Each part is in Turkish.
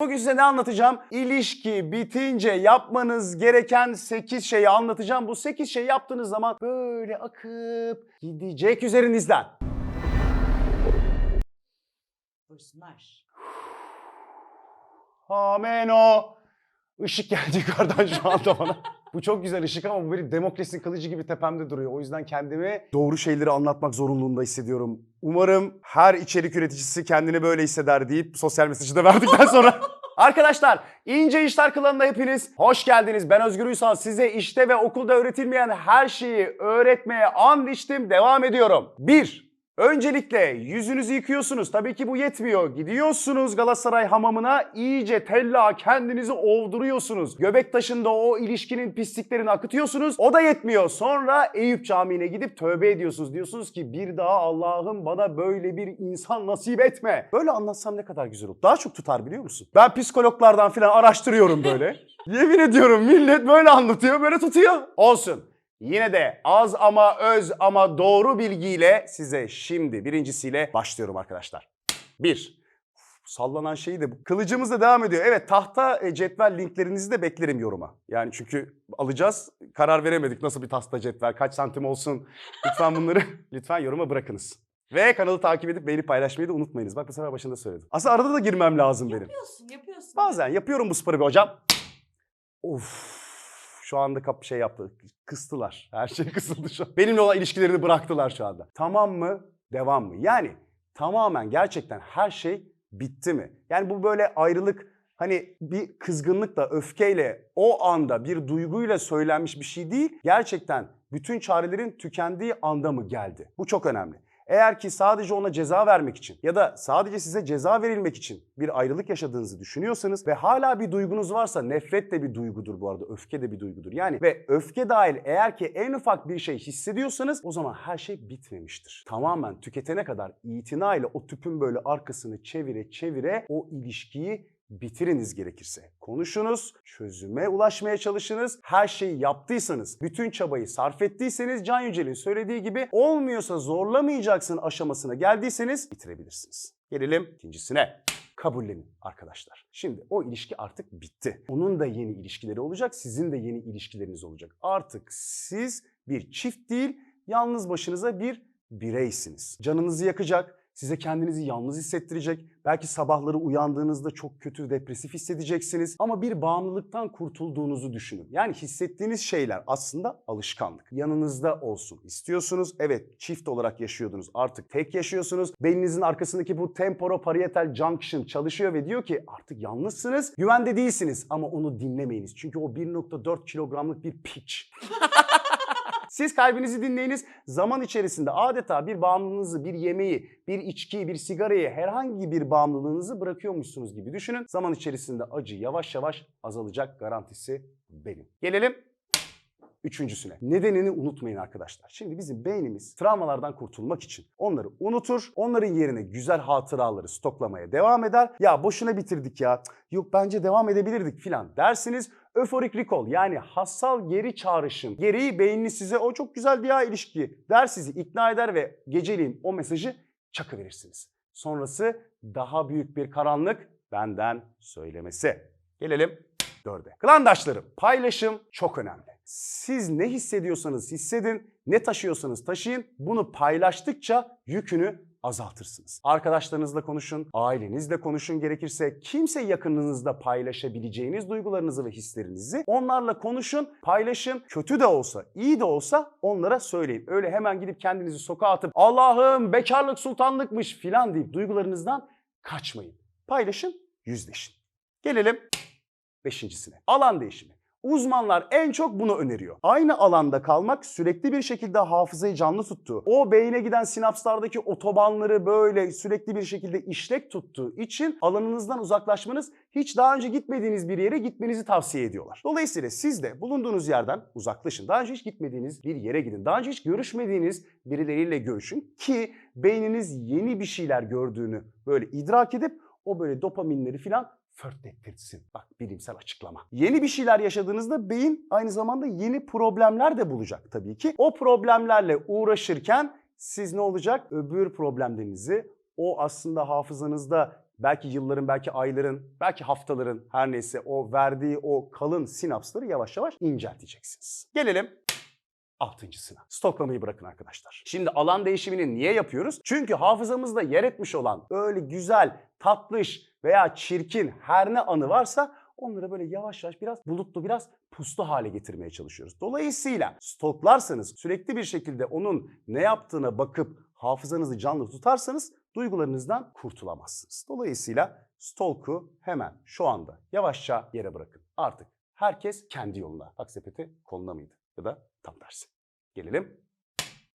Bugün size ne anlatacağım? İlişki bitince yapmanız gereken 8 şeyi anlatacağım. Bu 8 şey yaptığınız zaman böyle akıp gidecek üzerinizden. Buyursunlar. Ameno. Işık geldi yukarıdan şu anda bana. Bu çok güzel ışık ama bu benim demokrasi kılıcı gibi tepemde duruyor. O yüzden kendimi doğru şeyleri anlatmak zorunluluğunda hissediyorum. Umarım her içerik üreticisi kendini böyle hisseder deyip sosyal mesajı da verdikten sonra... Arkadaşlar ince işler klanına hepiniz hoş geldiniz. Ben Özgür Uysal. Size işte ve okulda öğretilmeyen her şeyi öğretmeye and içtim. Devam ediyorum. 1. Öncelikle yüzünüzü yıkıyorsunuz. Tabii ki bu yetmiyor. Gidiyorsunuz Galatasaray hamamına iyice tella kendinizi ovduruyorsunuz. Göbek taşında o ilişkinin pisliklerini akıtıyorsunuz. O da yetmiyor. Sonra Eyüp Camii'ne gidip tövbe ediyorsunuz. Diyorsunuz ki bir daha Allah'ım bana böyle bir insan nasip etme. Böyle anlatsam ne kadar güzel olur. Daha çok tutar biliyor musun? Ben psikologlardan falan araştırıyorum böyle. Yemin ediyorum millet böyle anlatıyor böyle tutuyor. Olsun. Yine de az ama öz ama doğru bilgiyle size şimdi birincisiyle başlıyorum arkadaşlar. Bir, sallanan şeyi de bu. Kılıcımız da devam ediyor. Evet tahta e, cetvel linklerinizi de beklerim yoruma. Yani çünkü alacağız. Karar veremedik nasıl bir tahta cetvel, kaç santim olsun. Lütfen bunları lütfen yoruma bırakınız. Ve kanalı takip edip beğenip paylaşmayı da unutmayınız. Bak bu sefer başında söyledim. Aslında arada da girmem lazım benim. Yapıyorsun, yapıyorsun. Bazen yapıyorum bu sporu bir hocam. Of. Şu anda kap şey yaptı. Kıstılar. Her şey kısıldı şu an. Benimle olan ilişkilerini bıraktılar şu anda. Tamam mı? Devam mı? Yani tamamen gerçekten her şey bitti mi? Yani bu böyle ayrılık hani bir kızgınlıkla, öfkeyle, o anda bir duyguyla söylenmiş bir şey değil. Gerçekten bütün çarelerin tükendiği anda mı geldi? Bu çok önemli. Eğer ki sadece ona ceza vermek için ya da sadece size ceza verilmek için bir ayrılık yaşadığınızı düşünüyorsanız ve hala bir duygunuz varsa nefret de bir duygudur bu arada, öfke de bir duygudur. Yani ve öfke dahil eğer ki en ufak bir şey hissediyorsanız o zaman her şey bitmemiştir. Tamamen tüketene kadar itina ile o tüpün böyle arkasını çevire çevire o ilişkiyi bitiriniz gerekirse. Konuşunuz, çözüme ulaşmaya çalışınız. Her şeyi yaptıysanız, bütün çabayı sarf ettiyseniz Can Yücel'in söylediği gibi olmuyorsa zorlamayacaksın aşamasına geldiyseniz bitirebilirsiniz. Gelelim ikincisine. Kabullenin arkadaşlar. Şimdi o ilişki artık bitti. Onun da yeni ilişkileri olacak, sizin de yeni ilişkileriniz olacak. Artık siz bir çift değil, yalnız başınıza bir bireysiniz. Canınızı yakacak, size kendinizi yalnız hissettirecek. Belki sabahları uyandığınızda çok kötü, depresif hissedeceksiniz. Ama bir bağımlılıktan kurtulduğunuzu düşünün. Yani hissettiğiniz şeyler aslında alışkanlık. Yanınızda olsun istiyorsunuz. Evet çift olarak yaşıyordunuz. Artık tek yaşıyorsunuz. Beyninizin arkasındaki bu temporoparietal junction çalışıyor ve diyor ki artık yalnızsınız. Güvende değilsiniz ama onu dinlemeyiniz. Çünkü o 1.4 kilogramlık bir piç. Siz kalbinizi dinleyiniz. Zaman içerisinde adeta bir bağımlılığınızı, bir yemeği, bir içkiyi, bir sigarayı, herhangi bir bağımlılığınızı bırakıyormuşsunuz gibi düşünün. Zaman içerisinde acı yavaş yavaş azalacak garantisi benim. Gelelim Üçüncüsüne. Nedenini unutmayın arkadaşlar. Şimdi bizim beynimiz travmalardan kurtulmak için onları unutur. Onların yerine güzel hatıraları stoklamaya devam eder. Ya boşuna bitirdik ya. Yok bence devam edebilirdik filan dersiniz. Euphoric recall yani hassal geri çağrışım. Gereği beyniniz size o çok güzel bir ya ilişki der sizi ikna eder ve geceliğin o mesajı çakıverirsiniz. Sonrası daha büyük bir karanlık benden söylemesi. Gelelim dörde. Klandaşlarım paylaşım çok önemli. Siz ne hissediyorsanız hissedin, ne taşıyorsanız taşıyın. Bunu paylaştıkça yükünü azaltırsınız. Arkadaşlarınızla konuşun, ailenizle konuşun gerekirse kimse yakınınızda paylaşabileceğiniz duygularınızı ve hislerinizi onlarla konuşun, paylaşın. Kötü de olsa, iyi de olsa onlara söyleyin. Öyle hemen gidip kendinizi sokağa atıp Allah'ım bekarlık sultanlıkmış filan deyip duygularınızdan kaçmayın. Paylaşın, yüzleşin. Gelelim beşincisine. Alan değişimi. Uzmanlar en çok bunu öneriyor. Aynı alanda kalmak sürekli bir şekilde hafızayı canlı tuttuğu, o beyne giden sinapslardaki otobanları böyle sürekli bir şekilde işlek tuttuğu için alanınızdan uzaklaşmanız hiç daha önce gitmediğiniz bir yere gitmenizi tavsiye ediyorlar. Dolayısıyla siz de bulunduğunuz yerden uzaklaşın. Daha önce hiç gitmediğiniz bir yere gidin. Daha önce hiç görüşmediğiniz birileriyle görüşün ki beyniniz yeni bir şeyler gördüğünü böyle idrak edip o böyle dopaminleri filan förtlettirsin. Bak bilimsel açıklama. Yeni bir şeyler yaşadığınızda beyin aynı zamanda yeni problemler de bulacak tabii ki. O problemlerle uğraşırken siz ne olacak? Öbür problemlerinizi o aslında hafızanızda belki yılların, belki ayların, belki haftaların her neyse o verdiği o kalın sinapsları yavaş yavaş incelteceksiniz. Gelelim Altıncısına. Stoklamayı bırakın arkadaşlar. Şimdi alan değişimini niye yapıyoruz? Çünkü hafızamızda yer etmiş olan öyle güzel, tatlış veya çirkin her ne anı varsa onları böyle yavaş yavaş biraz bulutlu, biraz puslu hale getirmeye çalışıyoruz. Dolayısıyla stoklarsanız sürekli bir şekilde onun ne yaptığına bakıp hafızanızı canlı tutarsanız duygularınızdan kurtulamazsınız. Dolayısıyla stalk'u hemen şu anda yavaşça yere bırakın. Artık herkes kendi yoluna. Aksepeti koluna mıydı? Ya da tam tersi. Gelelim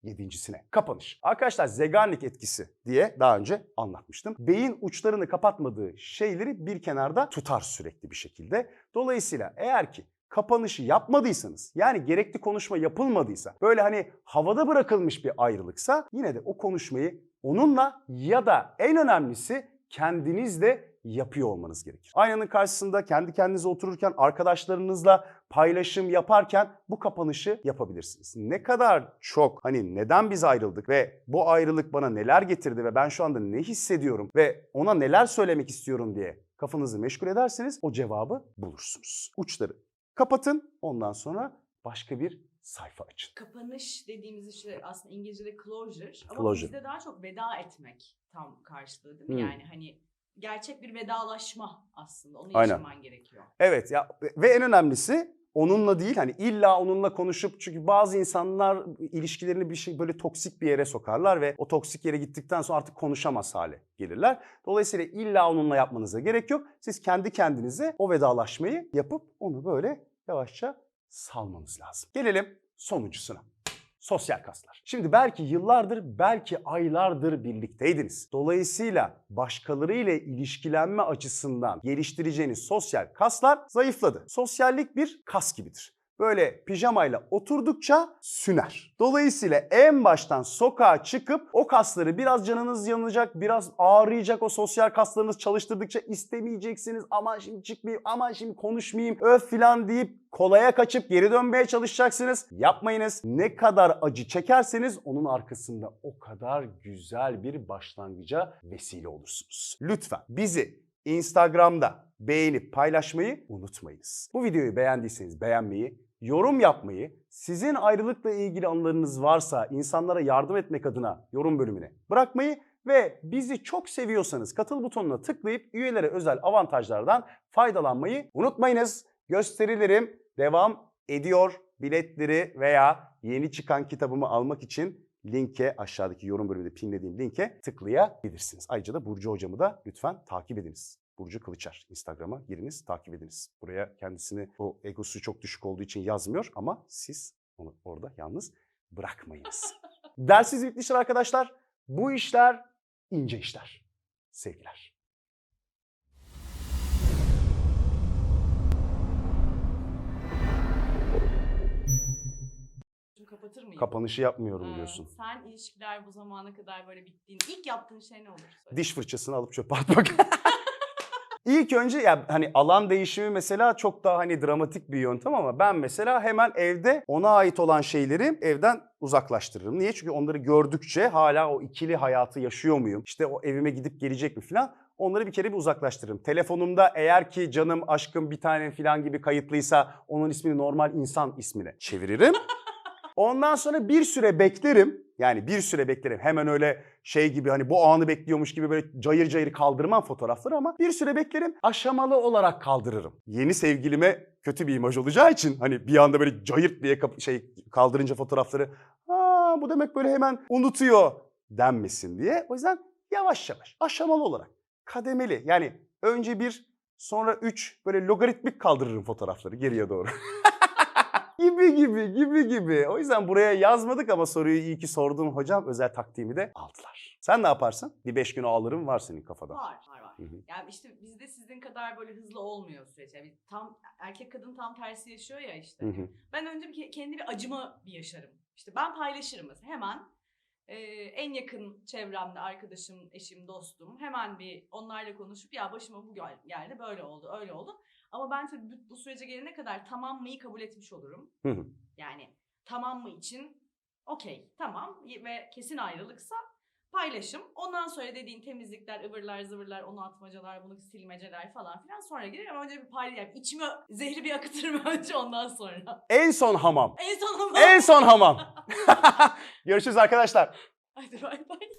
yedincisine. Kapanış. Arkadaşlar Zegarnik etkisi diye daha önce anlatmıştım. Beyin uçlarını kapatmadığı şeyleri bir kenarda tutar sürekli bir şekilde. Dolayısıyla eğer ki kapanışı yapmadıysanız yani gerekli konuşma yapılmadıysa böyle hani havada bırakılmış bir ayrılıksa yine de o konuşmayı onunla ya da en önemlisi kendinizle yapıyor olmanız gerekir. Aynanın karşısında kendi kendinize otururken arkadaşlarınızla paylaşım yaparken bu kapanışı yapabilirsiniz. Ne kadar çok hani neden biz ayrıldık ve bu ayrılık bana neler getirdi ve ben şu anda ne hissediyorum ve ona neler söylemek istiyorum diye kafanızı meşgul ederseniz o cevabı bulursunuz. Uçları kapatın ondan sonra başka bir sayfa açın. Kapanış dediğimiz işte aslında İngilizce'de closure ama Closure. bizde daha çok veda etmek tam karşılığı değil mi? Hmm. Yani hani gerçek bir vedalaşma aslında. Onu Aynen. yaşaman gerekiyor. Evet ya ve en önemlisi onunla değil hani illa onunla konuşup çünkü bazı insanlar ilişkilerini bir şey böyle toksik bir yere sokarlar ve o toksik yere gittikten sonra artık konuşamaz hale gelirler. Dolayısıyla illa onunla yapmanıza gerek yok. Siz kendi kendinize o vedalaşmayı yapıp onu böyle yavaşça salmanız lazım. Gelelim sonuncusuna. Sosyal kaslar. Şimdi belki yıllardır, belki aylardır birlikteydiniz. Dolayısıyla başkalarıyla ilişkilenme açısından geliştireceğiniz sosyal kaslar zayıfladı. Sosyallik bir kas gibidir. Böyle pijamayla oturdukça süner. Dolayısıyla en baştan sokağa çıkıp o kasları biraz canınız yanacak, biraz ağrıyacak o sosyal kaslarınız çalıştırdıkça istemeyeceksiniz. Aman şimdi çıkmayayım, aman şimdi konuşmayayım, öf filan deyip kolaya kaçıp geri dönmeye çalışacaksınız. Yapmayınız. Ne kadar acı çekerseniz onun arkasında o kadar güzel bir başlangıca vesile olursunuz. Lütfen bizi Instagram'da beğenip paylaşmayı unutmayınız. Bu videoyu beğendiyseniz beğenmeyi, yorum yapmayı, sizin ayrılıkla ilgili anılarınız varsa insanlara yardım etmek adına yorum bölümüne bırakmayı ve bizi çok seviyorsanız katıl butonuna tıklayıp üyelere özel avantajlardan faydalanmayı unutmayınız. Gösterilerim devam ediyor. Biletleri veya yeni çıkan kitabımı almak için linke aşağıdaki yorum bölümünde pinlediğim linke tıklayabilirsiniz. Ayrıca da Burcu hocamı da lütfen takip ediniz. Burcu Kılıçar. Instagram'a giriniz, takip ediniz. Buraya kendisini o egosu çok düşük olduğu için yazmıyor ama siz onu orada yalnız bırakmayınız. Dersiz bitmiştir arkadaşlar. Bu işler ince işler. Sevgiler. Kapatır mıyım? Kapanışı yapmıyorum Ee, diyorsun. Sen ilişkiler bu zamana kadar böyle bittiğin ilk yaptığın şey ne olur? Söyle. Diş fırçasını alıp çöpe atmak. İlk önce ya hani alan değişimi mesela çok daha hani dramatik bir yöntem ama ben mesela hemen evde ona ait olan şeyleri evden uzaklaştırırım. Niye? Çünkü onları gördükçe hala o ikili hayatı yaşıyor muyum? İşte o evime gidip gelecek mi falan onları bir kere bir uzaklaştırırım. Telefonumda eğer ki canım, aşkım, bir tanem falan gibi kayıtlıysa onun ismini normal insan ismine çeviririm. Ondan sonra bir süre beklerim. Yani bir süre beklerim. Hemen öyle şey gibi hani bu anı bekliyormuş gibi böyle cayır cayır kaldırmam fotoğrafları ama bir süre beklerim. Aşamalı olarak kaldırırım. Yeni sevgilime kötü bir imaj olacağı için hani bir anda böyle cayırt diye şey kaldırınca fotoğrafları Aa, bu demek böyle hemen unutuyor denmesin diye. O yüzden yavaş yavaş aşamalı olarak kademeli yani önce bir sonra üç böyle logaritmik kaldırırım fotoğrafları geriye doğru. gibi gibi gibi gibi. O yüzden buraya yazmadık ama soruyu iyi ki sordum hocam. Özel taktiğimi de aldılar. Sen ne yaparsın? Bir beş gün ağlarım var senin kafada. Var, var, var. Hı hı. Yani işte bizde sizin kadar böyle hızlı olmuyor süreç. Yani tam erkek kadın tam tersi yaşıyor ya işte. Hı hı. Ben önce bir ke- kendi bir acımı bir yaşarım. İşte ben paylaşırım mesela hemen e, en yakın çevremde arkadaşım, eşim, dostum hemen bir onlarla konuşup ya başıma bu gel- geldi böyle oldu öyle oldu. Ama ben tabii bu, sürece gelene kadar tamam mıyı kabul etmiş olurum. Hı hı. Yani tamam mı için okey tamam ve kesin ayrılıksa paylaşım. Ondan sonra dediğin temizlikler, ıvırlar, zıvırlar, onu atmacalar, bunu silmeceler falan filan sonra gelir ama önce bir paylaşım. Yani içime zehri bir akıtırım önce ondan sonra. En son hamam. En son ama. En son hamam. Görüşürüz arkadaşlar. Hadi bay bay.